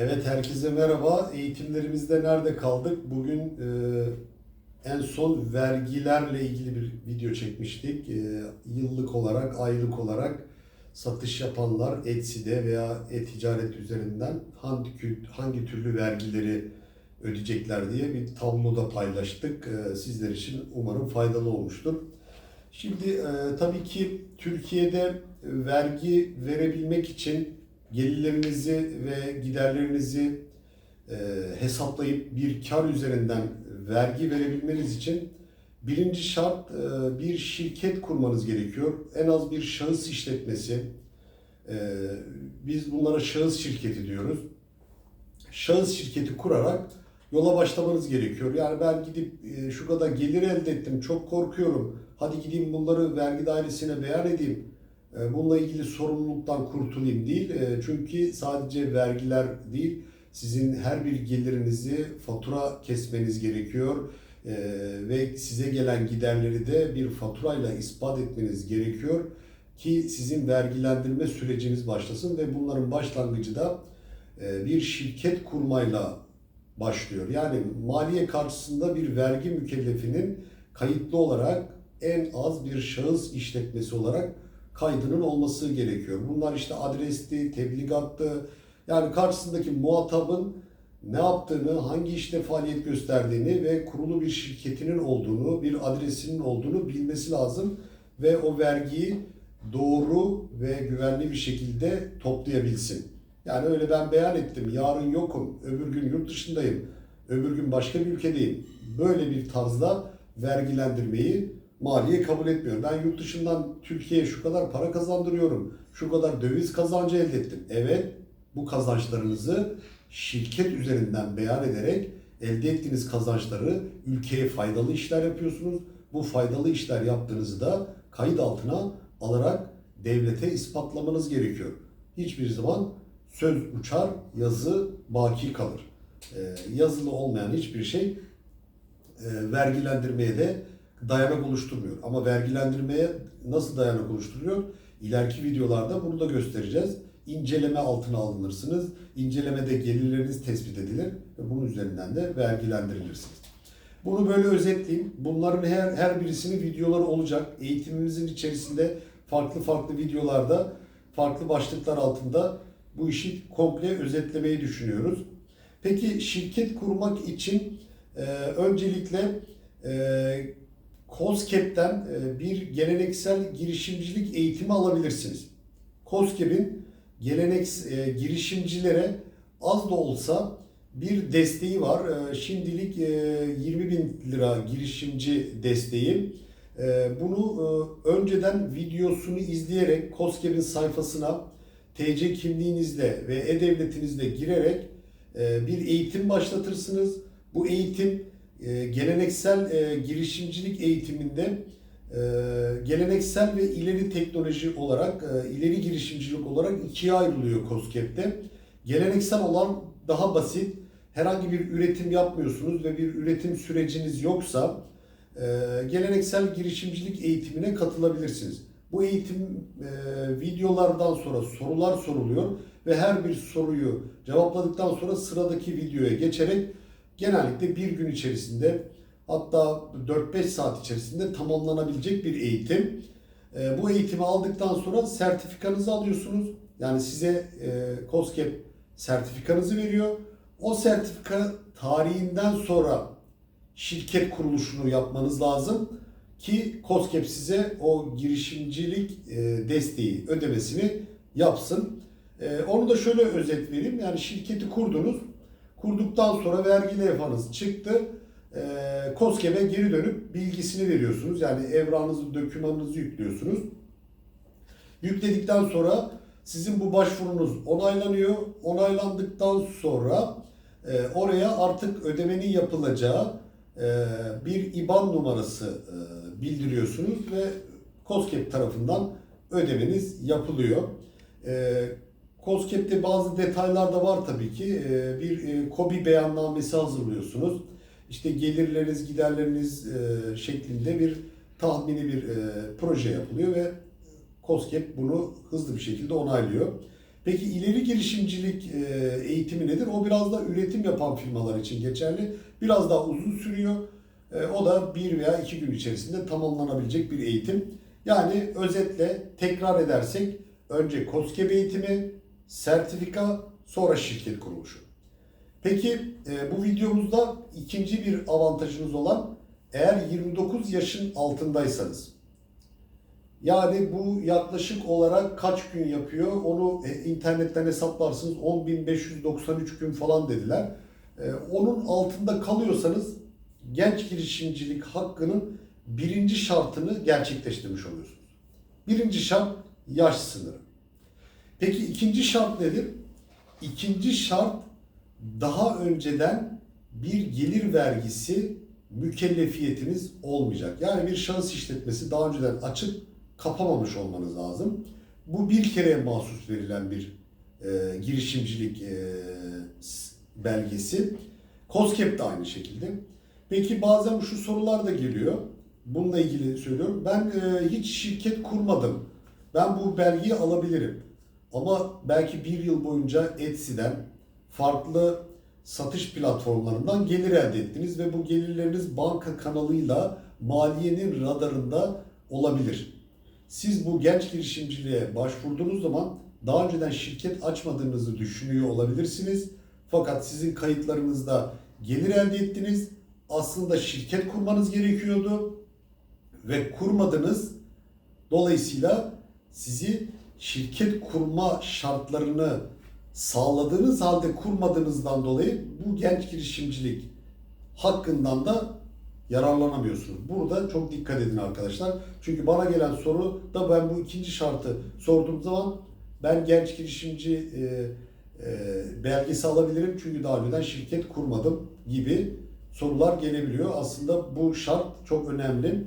Evet herkese merhaba. Eğitimlerimizde nerede kaldık? Bugün e, en son vergilerle ilgili bir video çekmiştik. E, yıllık olarak, aylık olarak satış yapanlar Etsy'de veya e-ticaret üzerinden hangi, hangi türlü vergileri ödeyecekler diye bir tabloda paylaştık. E, sizler için umarım faydalı olmuştur. Şimdi e, tabii ki Türkiye'de vergi verebilmek için gelirlerinizi ve giderlerinizi e, hesaplayıp bir kar üzerinden vergi verebilmeniz için birinci şart e, bir şirket kurmanız gerekiyor. En az bir şahıs işletmesi. E, biz bunlara şahıs şirketi diyoruz. Şahıs şirketi kurarak yola başlamanız gerekiyor. Yani ben gidip e, şu kadar gelir elde ettim, çok korkuyorum. Hadi gideyim bunları vergi dairesine beyan edeyim. E, Bununla ilgili sorumluluktan kurtulayım değil. E, Çünkü sadece vergiler değil, sizin her bir gelirinizi fatura kesmeniz gerekiyor. E, Ve size gelen giderleri de bir faturayla ispat etmeniz gerekiyor ki sizin vergilendirme süreciniz başlasın ve bunların başlangıcı da e, bir şirket kurmayla başlıyor. Yani maliye karşısında bir vergi mükellefinin kayıtlı olarak en az bir şahıs işletmesi olarak kaydının olması gerekiyor. Bunlar işte adresti, tebligattı. Yani karşısındaki muhatabın ne yaptığını, hangi işte faaliyet gösterdiğini ve kurulu bir şirketinin olduğunu, bir adresinin olduğunu bilmesi lazım ve o vergiyi doğru ve güvenli bir şekilde toplayabilsin. Yani öyle ben beyan ettim, yarın yokum, öbür gün yurt dışındayım, öbür gün başka bir ülkedeyim. Böyle bir tarzda vergilendirmeyi maliye kabul etmiyor. Ben yurt dışından Türkiye'ye şu kadar para kazandırıyorum, şu kadar döviz kazancı elde ettim. Evet, bu kazançlarınızı şirket üzerinden beyan ederek elde ettiğiniz kazançları ülkeye faydalı işler yapıyorsunuz. Bu faydalı işler yaptığınızı da kayıt altına alarak devlete ispatlamanız gerekiyor. Hiçbir zaman söz uçar, yazı baki kalır. Ee, yazılı olmayan hiçbir şey e, vergilendirmeye de dayanak oluşturmuyor. Ama vergilendirmeye nasıl dayanak oluşturuyor? İleriki videolarda bunu da göstereceğiz. İnceleme altına alınırsınız. İncelemede gelirleriniz tespit edilir ve bunun üzerinden de vergilendirilirsiniz. Bunu böyle özetleyeyim. Bunların her, her birisinin videoları olacak. Eğitimimizin içerisinde farklı farklı videolarda, farklı başlıklar altında bu işi komple özetlemeyi düşünüyoruz. Peki şirket kurmak için e, öncelikle e, COSGAP'ten e, bir geleneksel girişimcilik eğitimi alabilirsiniz. COSGAP'in gelenek e, girişimcilere az da olsa bir desteği var. E, Şimdilik e, 20 bin lira girişimci desteği. Bunu önceden videosunu izleyerek COSGAP'in sayfasına TC kimliğinizle ve e-devletinizle girerek bir eğitim başlatırsınız. Bu eğitim e, geleneksel girişimcilik eğitiminde e, geleneksel ve ileri teknoloji olarak, e, ileri girişimcilik olarak ikiye ayrılıyor COSGAP'te. Geleneksel olan daha basit. Herhangi bir üretim yapmıyorsunuz ve bir üretim süreciniz yoksa e, geleneksel girişimcilik eğitimine katılabilirsiniz. Bu eğitim e, videolardan sonra sorular soruluyor ve her bir soruyu cevapladıktan sonra sıradaki videoya geçerek genellikle bir gün içerisinde hatta 4-5 saat içerisinde tamamlanabilecek bir eğitim. E, bu eğitimi aldıktan sonra sertifikanızı alıyorsunuz. Yani size e, COSGAP sertifikanızı veriyor. O sertifika tarihinden sonra şirket kuruluşunu yapmanız lazım ki COSGAP size o girişimcilik e, desteği ödemesini yapsın. E, Onu da şöyle özet vereyim. Yani şirketi kurdunuz. Kurduktan sonra vergi levhanız çıktı. E, COSGAP'e geri dönüp bilgisini veriyorsunuz. Yani evranınızı, dokümanınızı yüklüyorsunuz. Yükledikten sonra sizin bu başvurunuz onaylanıyor. Onaylandıktan sonra e, oraya artık ödemenin yapılacağı e, bir IBAN numarası e, bildiriyorsunuz ve COSGAP tarafından ödemeniz yapılıyor. E, COSGAP'te bazı detaylar da var tabii ki. E, bir e, KOBİ beyannamesi hazırlıyorsunuz. İşte gelirleriniz, giderleriniz e, şeklinde bir tahmini bir e, proje yapılıyor ve COSGAP bunu hızlı bir şekilde onaylıyor. Peki ileri girişimcilik eğitimi nedir? O biraz da üretim yapan firmalar için geçerli. Biraz daha uzun sürüyor. O da bir veya iki gün içerisinde tamamlanabilecek bir eğitim. Yani özetle tekrar edersek önce KOSGEB eğitimi, sertifika, sonra şirket kuruluşu. Peki e, bu videomuzda ikinci bir avantajınız olan eğer 29 yaşın altındaysanız yani bu yaklaşık olarak kaç gün yapıyor onu e, internetten hesaplarsınız 10.593 gün falan dediler. E, onun altında kalıyorsanız genç girişimcilik hakkının birinci şartını gerçekleştirmiş oluyorsunuz. Birinci şart yaş sınırı. Peki ikinci şart nedir? İkinci şart daha önceden bir gelir vergisi mükellefiyetiniz olmayacak. Yani bir şahıs işletmesi daha önceden açıp kapamamış olmanız lazım. Bu bir kere mahsus verilen bir e, girişimcilik e, belgesi. COSGAP de aynı şekilde. Peki bazen şu sorular da geliyor. Bununla ilgili söylüyorum. Ben e, hiç şirket kurmadım. Ben bu belgeyi alabilirim. Ama belki bir yıl boyunca Etsy'den farklı satış platformlarından gelir elde ettiniz ve bu gelirleriniz banka kanalıyla maliyenin radarında olabilir. Siz bu genç girişimciliğe başvurduğunuz zaman daha önceden şirket açmadığınızı düşünüyor olabilirsiniz. Fakat sizin kayıtlarınızda gelir elde ettiniz. Aslında şirket kurmanız gerekiyordu ve kurmadınız. Dolayısıyla sizi şirket kurma şartlarını sağladığınız halde kurmadığınızdan dolayı bu genç girişimcilik hakkından da yararlanamıyorsunuz. Burada çok dikkat edin arkadaşlar. Çünkü bana gelen soru da ben bu ikinci şartı sorduğum zaman ben genç girişimci e, e, belgesi alabilirim çünkü daha önceden şirket kurmadım gibi sorular gelebiliyor. Aslında bu şart çok önemli.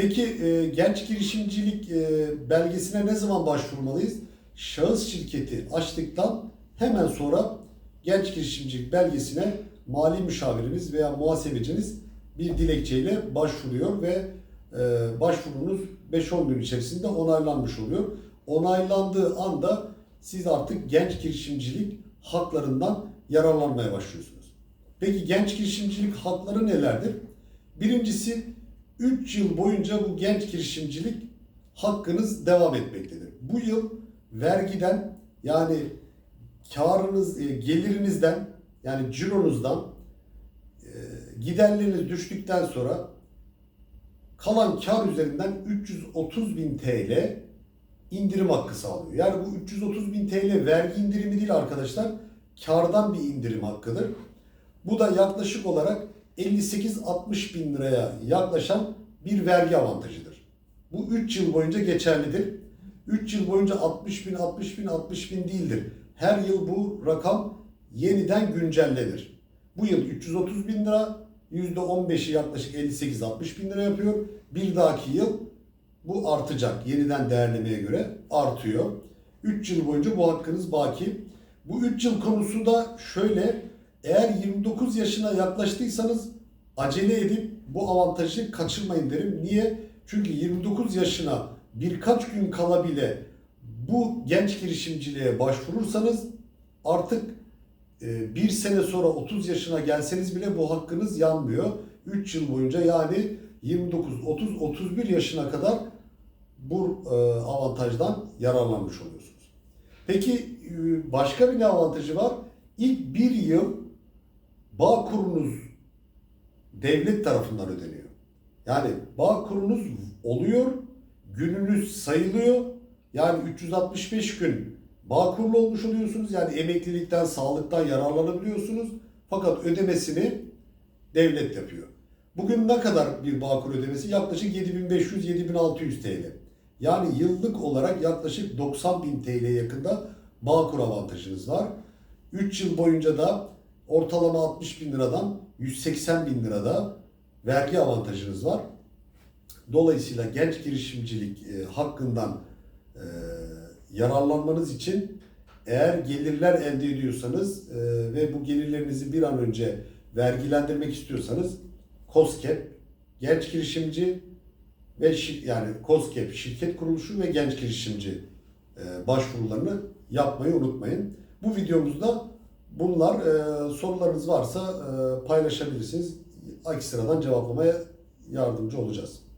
Peki e, genç girişimcilik e, belgesine ne zaman başvurmalıyız? Şahıs şirketi açtıktan hemen sonra genç girişimcilik belgesine mali müşaviriniz veya muhasebeciniz bir dilekçeyle başvuruyor ve e, başvurunuz 5-10 gün içerisinde onaylanmış oluyor. Onaylandığı anda siz artık genç girişimcilik haklarından yararlanmaya başlıyorsunuz. Peki genç girişimcilik hakları nelerdir? Birincisi 3 yıl boyunca bu genç girişimcilik hakkınız devam etmektedir. Bu yıl vergiden yani karınız, e, gelirinizden yani cironuzdan e, giderleriniz düştükten sonra kalan kar üzerinden 330 bin TL indirim hakkı sağlıyor. Yani bu 330 bin TL vergi indirimi değil arkadaşlar, kardan bir indirim hakkıdır. Bu da yaklaşık olarak 58-60 bin liraya yaklaşan bir vergi avantajıdır. Bu 3 yıl boyunca geçerlidir. 3 yıl boyunca 60 bin, 60 bin, 60 bin değildir. Her yıl bu rakam yeniden güncellenir. Bu yıl 330 bin lira, %15'i yaklaşık 58-60 bin lira yapıyor. Bir dahaki yıl bu artacak. Yeniden değerlemeye göre artıyor. 3 yıl boyunca bu hakkınız baki. Bu 3 yıl konusu da şöyle. Eğer 29 yaşına yaklaştıysanız acele edip bu avantajı kaçırmayın derim. Niye? Çünkü 29 yaşına birkaç gün kala bile bu genç girişimciliğe başvurursanız artık e, bir sene sonra 30 yaşına gelseniz bile bu hakkınız yanmıyor. 3 yıl boyunca yani 29, 30, 31 yaşına kadar bu e, avantajdan yararlanmış oluyorsunuz. Peki e, başka bir ne avantajı var? İlk bir yıl bağ kurunuz devlet tarafından ödeniyor. Yani bağ kurunuz oluyor, gününüz sayılıyor. Yani 365 gün bağ kurulu olmuş oluyorsunuz. Yani emeklilikten, sağlıktan yararlanabiliyorsunuz. Fakat ödemesini devlet yapıyor. Bugün ne kadar bir Bağkur ödemesi? Yaklaşık 7500-7600 TL. Yani yıllık olarak yaklaşık 90 bin TL yakında Bağkur avantajınız var. 3 yıl boyunca da ortalama 60 bin liradan 180 bin lirada vergi avantajınız var. Dolayısıyla genç girişimcilik e, hakkından e, yararlanmanız için eğer gelirler elde ediyorsanız e, ve bu gelirlerinizi bir an önce vergilendirmek istiyorsanız COSGAP, genç girişimci ve şir- yani COSGAP şirket kuruluşu ve genç girişimci e, başvurularını yapmayı unutmayın. Bu videomuzda bunlar e, sorularınız varsa e, paylaşabilirsiniz. Ekstradan cevaplamaya yardımcı olacağız.